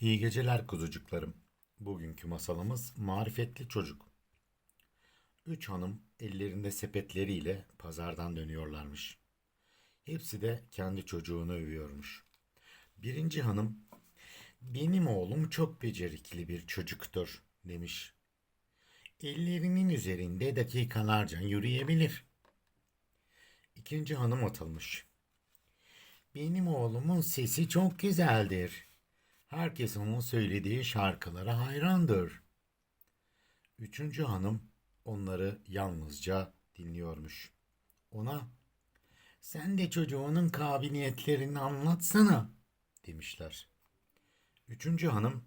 İyi geceler kuzucuklarım. Bugünkü masalımız marifetli çocuk. Üç hanım ellerinde sepetleriyle pazardan dönüyorlarmış. Hepsi de kendi çocuğunu övüyormuş. Birinci hanım, benim oğlum çok becerikli bir çocuktur demiş. Ellerinin üzerinde dakikalarca yürüyebilir. İkinci hanım atılmış. Benim oğlumun sesi çok güzeldir. Herkes onun söylediği şarkılara hayrandır. Üçüncü hanım onları yalnızca dinliyormuş. Ona sen de çocuğunun kabiliyetlerini anlatsana demişler. Üçüncü hanım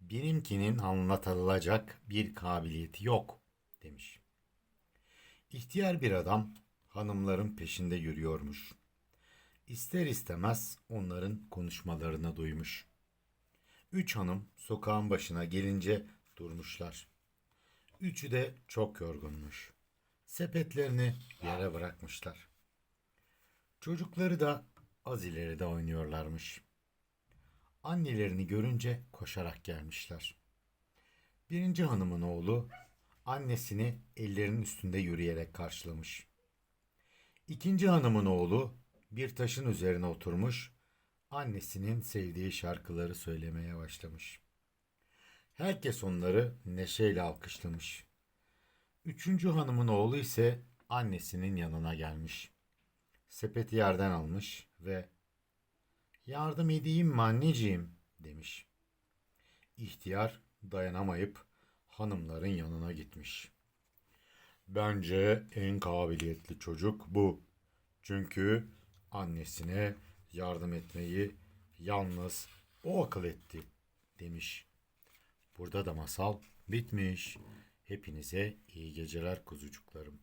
benimkinin anlatılacak bir kabiliyeti yok demiş. İhtiyar bir adam hanımların peşinde yürüyormuş. İster istemez onların konuşmalarını duymuş. Üç hanım sokağın başına gelince durmuşlar. Üçü de çok yorgunmuş. Sepetlerini yere bırakmışlar. Çocukları da az ileride oynuyorlarmış. Annelerini görünce koşarak gelmişler. Birinci hanımın oğlu annesini ellerinin üstünde yürüyerek karşılamış. İkinci hanımın oğlu bir taşın üzerine oturmuş, annesinin sevdiği şarkıları söylemeye başlamış. Herkes onları neşeyle alkışlamış. Üçüncü hanımın oğlu ise annesinin yanına gelmiş. Sepeti yerden almış ve yardım edeyim mi anneciğim demiş. İhtiyar dayanamayıp hanımların yanına gitmiş. Bence en kabiliyetli çocuk bu. Çünkü annesine yardım etmeyi yalnız o akıl etti demiş. Burada da masal bitmiş. Hepinize iyi geceler kuzucuklarım.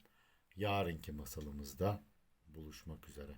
Yarınki masalımızda buluşmak üzere.